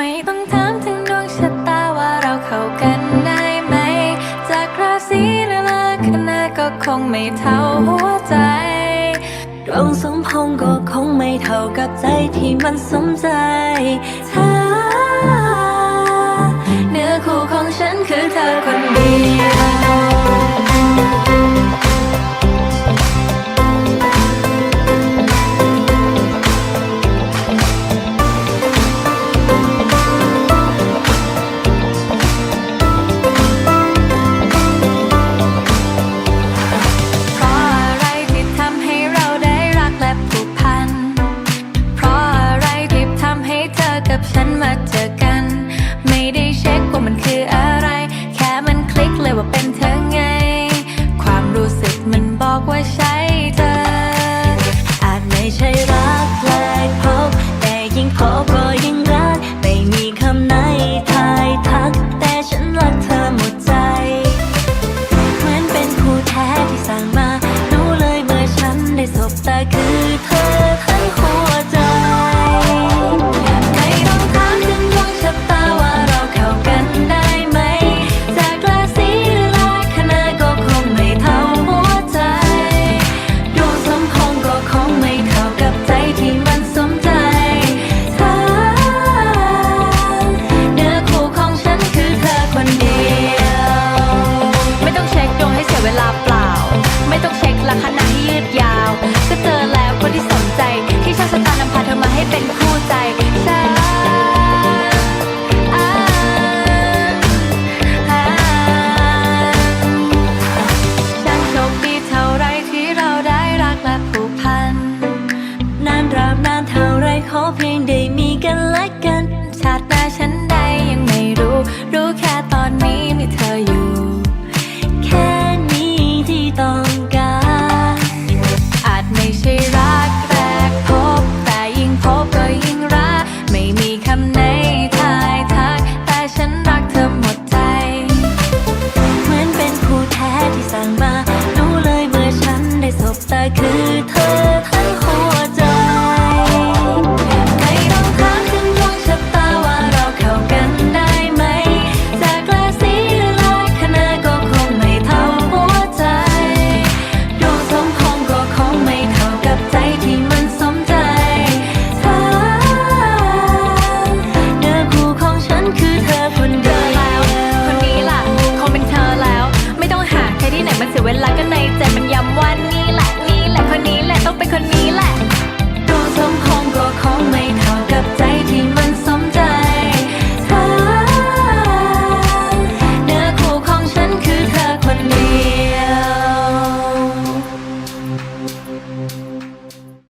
ไม่ต้องถามถึงดวงชะตาว่าเราเข้ากันได้ไหม จากราศีหรือลัคนาก็คงไม่เท่าหัวใจดวงสมพงษ์ก็คงไม่เท่ากับใจที่มันสมใจเธอเนื้อคู่ของฉันคือเธอคนเดียว กับฉันมาเจอกัน ไม่ได้เช็คว่ามันคืออะไร แค่มันคลิกเลยว่าเป็นเธอไง ความรู้สึกมันบอกว่าใช่เธอ อาจไม่ใช่รักแรกพบแต่ยิ่งพบ